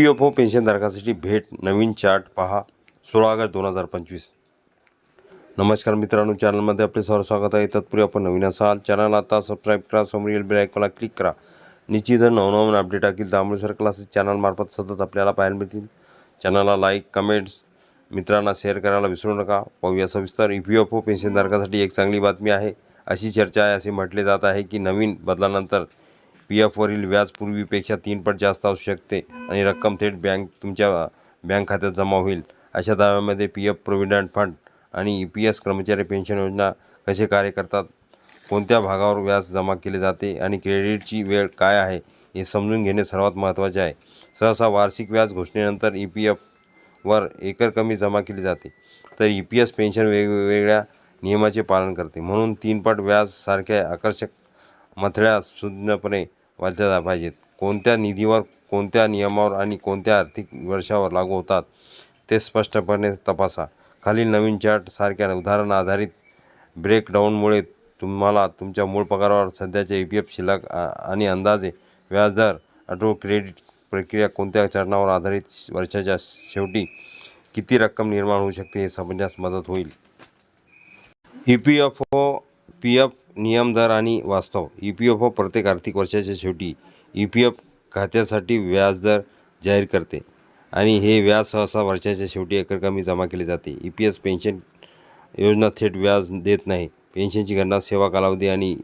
P F ओ पेन्शनधारकांसाठी भेट नवीन chart पहा सोळा ऑगस्ट दोन हजार पंचवीस. नमस्कार मित्रांनो चॅनलमध्ये आपले सर्व स्वागत आहे. तत्पूर्वी आपण नवीन असाल चॅनल आता सबस्क्राईब करा समोरील बेल आयकॉनला क्लिक करा. निश्चित नवनवीन अपडेट टाकील त्यामुळे सर क्लासेस चॅनलमार्फत सतत आपल्याला पाहायला मिळतील. चॅनलला लाईक कमेंट्स मित्रांना शेअर करायला विसरू नका. पाहूया सविस्तर ई पी एफ ओ पेन्शनधारकासाठी एक चांगली बातमी आहे. अशी चर्चा आहे असे म्हटले जात आहे की नवीन बदलानंतर पी एफवरील व्याज पूर्वीपेक्षा तीन पट जास्त असू शकते आणि रक्कम थेट बँक तुमच्या बँक खात्यात जमा होईल. अशा दाव्यामध्ये पी एफ प्रोव्हिडंट फंड आणि ई पी एस कर्मचारी पेन्शन योजना कसे कार्य करतात? कोणत्या भागावर व्याज जमा केले जाते आणि क्रेडिटची वेळ काय आहे? हे समजून घेणे सर्वात महत्त्वाचे आहे. सहसा वार्षिक व्याज घोषणेनंतर ई पी एफवर एकर कमी जमा केली जाते. तर ई पी एस पेन्शन वेगवेगळ्या नियमाचे पालन करते. म्हणून तीनपट व्याज सारख्या आकर्षक मथळ्या सुज्ञपणे वाचल्या पाहिजेत कोणत्या निधीवर कोणत्या नियमावर आणि कोणत्या आर्थिक वर्षावर लागू होतात ते स्पष्टपणे तपासा. खालील नवीन चार्ट सारख्या उदाहरण आधारित ब्रेकडाऊनमुळे तुम्हाला तुमच्या मूळ पगारावर सध्याचे ई पी एफ शिल्लक आणि अंदाजे व्याजदर ऑटो क्रेडिट प्रक्रिया कोणत्या चरणावर आधारित वर्षाच्या शेवटी किती रक्कम निर्माण होऊ शकते हे समजण्यास मदत होईल. E P F O P F नियम दर आणि वास्तव. ई पी एफ ओ प्रत्येक आर्थिक वर्षाच्या शेवटी ई पी एफ खात्यासाठी व्याजदर जाहीर करते आणि हे व्याज सहसा वर्षाच्या शेवटी एकरकमी जमा केले जाते. ई पी एस पेन्शन योजना थेट व्याज देत नाही. पेन्शनची गणना सेवा कालावधी आणि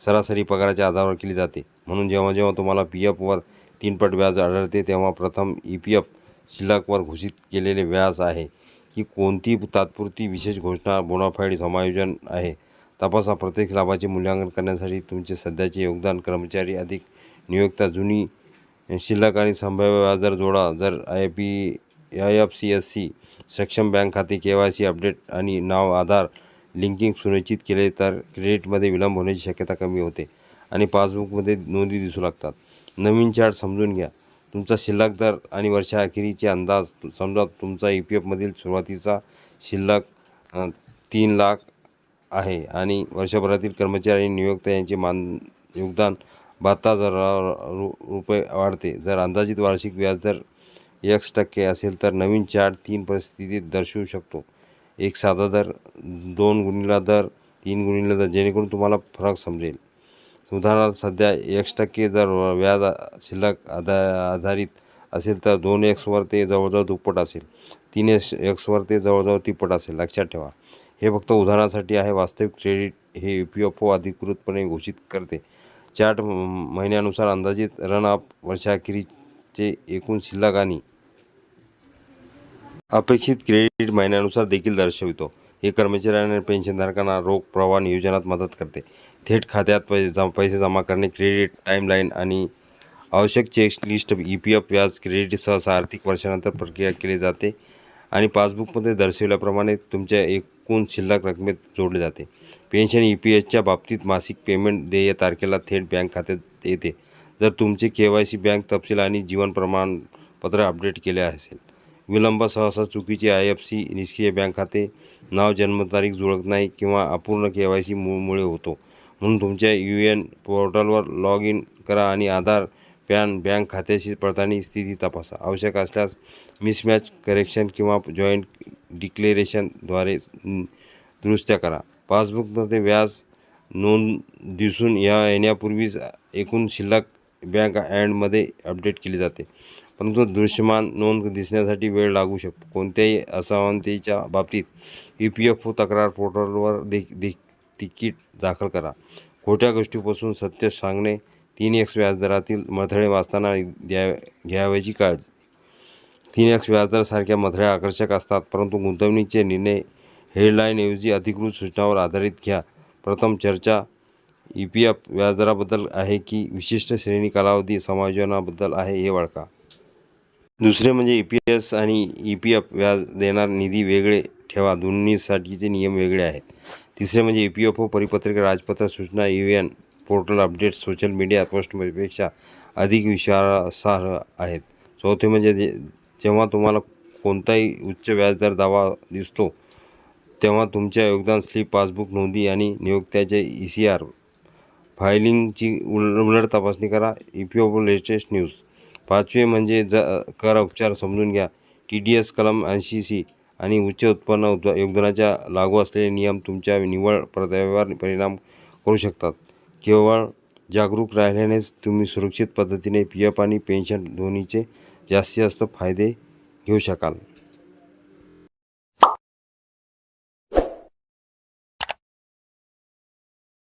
सरासरी पगाराच्या आधारावर केली जाते. म्हणून जेव्हा जेव्हा तुम्हाला पी एफवर तीनपट व्याज आढळते तेव्हा प्रथम ई पी एफ शिल्लकवर घोषित केलेले व्याज आहे की कोणती तात्पुरती विशेष घोषणा बोनाफाईड समायोजन आहे. तपासा. प्रत्येक लाभाचे मूल्यांकन करण्यासाठी तुमचे सध्याचे योगदान. कर्मचारी अधिक नियोक्ता जुनी शिल्लक आणि संभाव्य व्याजदर जोडा. जर I P I F C S C सक्षम बँक खाते के वाय सी अपडेट आणि नाव आधार लिंकिंग सुनिश्चित केले तर क्रेडिटमध्ये विलंब होण्याची शक्यता कमी होते आणि पासबुकमध्ये नोंदी दिसू लागतात. नवीन चार्ट समजून घ्या. तुमचा शिल्लक दर आणि वर्षाअखेरीचे अंदाज. समजा तुमचा ई पी एफमधील सुरुवातीचा शिल्लक तीन लाख आहे आणि वर्षभरातील कर्मचारी आणि नियोक्ता यांचे मान योगदान बहात्तर हजार रु रुपये वाढते. जर अंदाजित वार्षिक व्याजदर एक्स टक्के असेल तर नवीन चार्ट तीन परिस्थितीत दर्शवू शकतो. एक साधा दर दोन गुणिला दर तीन गुणिला दर जेणेकरून तुम्हाला फरक समजेल. उदाहरणार्थ सध्या एक्स टक्के जर व्याज शिल्लक आधा आधारित असेल तर दोन एक्सवर ते जवळजवळ दुप्पट असेल. तीन एक्स एक्सवर ते जवळजवळ तिप्पट असेल. लक्षात ठेवा. हे फक्त उदाहरणासाठी आहे. वास्तविक क्रेडिट हे यू पी एफ ओ अधिकृतपणे घोषित करते. चार्ट म- महिन्यानुसार अंदाजित रन अप वर्षाखेरीचे एकूण शिल्लक आणि अपेक्षित क्रेडिट महिन्यानुसार देखील दर्शवितो. हे कर्मचारी आणि पेन्शनधारकांना रोख प्रवाह नियोजनात मदत करते. थेट खात्यात पैसे जमा पैसे जमा करणे क्रेडिट टाईमलाईन आणि आवश्यक check list E P F व्याज क्रेडिट सहसा आर्थिक वर्षानंतर प्रक्रिया केली जाते. आणि पासबुकमध्ये दर्शवल्याप्रमाणे तुमच्या एकूण शिल्लक रकमेत जोडले जाते. पेन्शन ई पी एचच्या बाबतीत मासिक पेमेंट देय तारखेला थेट बँक खात्यात येते. जर तुमचे के वाय सी बँक तपशील आणि जीवन प्रमाणपत्र अपडेट केले असेल. विलंब सहसा चुकीचे आय एफ सी निष्क्रिय बँक खाते नाव जन्मतारीख जुळत नाही किंवा अपूर्ण के वाय सी मुळे होतो. म्हणून तुमच्या यू एन पोर्टलवर लॉग इन करा आणि आधार पॅन बँक खात्याशी पडताळणी स्थिती तपासा. आवश्यक असल्यास मिसमॅच करेक्शन किंवा जॉईंट डिक्लेरेशनद्वारे दुरुस्त्या करा. पासबुकमध्ये व्याज नोंद दिसून या येण्यापूर्वीच एकूण शिल्लक बँक अँडमध्ये अपडेट केली जाते. परंतु दृश्यमान नोंद दिसण्यासाठी वेळ लागू शकतो कोणत्याही असमानतेच्या बाबतीत ई पी एफ ओ तक्रार पोर्टलवर दे दे तिकीट दाखल करा. खोट्या गोष्टीपासून सत्य सांगणे तीन एक्स व्याजदरातील मथळे वाचताना द्या घ्यावयाची काळजी. तीन एक्स व्याजदरासारख्या मथळ्या आकर्षक असतात परंतु गुंतवणुकीचे निर्णय हेडलाईनऐवजी अधिकृत सूचनावर आधारित घ्या. प्रथम चर्चा ई पी एफ व्याजदराबद्दल आहे की विशिष्ट श्रेणी कालावधी समायोजनाबद्दल आहे हे वळखा दुसरे म्हणजे ई पी एस आणि ई पी एफ व्याज देणार निधी वेगळे ठेवा दोन्हीसाठीचे नियम वेगळे आहेत. तिसरे म्हणजे ई पी एफ ओ परिपत्रक राजपत्र सूचना U N portal update social media पोस्टपेक्षा अधिक विश्वासार्ह आहेत. चौथे म्हणजे जे जेव्हा तुम्हाला कोणताही उच्च व्याजदर दावा दिसतो तेव्हा तुमच्या योगदान स्लिप पासबुक नोंदी आणि नियोक्त्याचे ई सी आर फायलिंगची उल उलट तपासणी करा. E P O latest news. पाचवे म्हणजे ज कर उपचार समजून घ्या. टी डी एस कलम ऐंशी सी आणि उच्च उत्पन्न उद योगदानाच्या लागू असलेले नियम तुमच्या निव्वळ परताव्यावर परिणाम करू शकतात. केवळ जागरूक राहिल्यानेच तुम्ही सुरक्षित पद्धतीने पी एफ आणि पेन्शन दोन्हीचे जास्तीत जास्त फायदे घेऊ शकाल.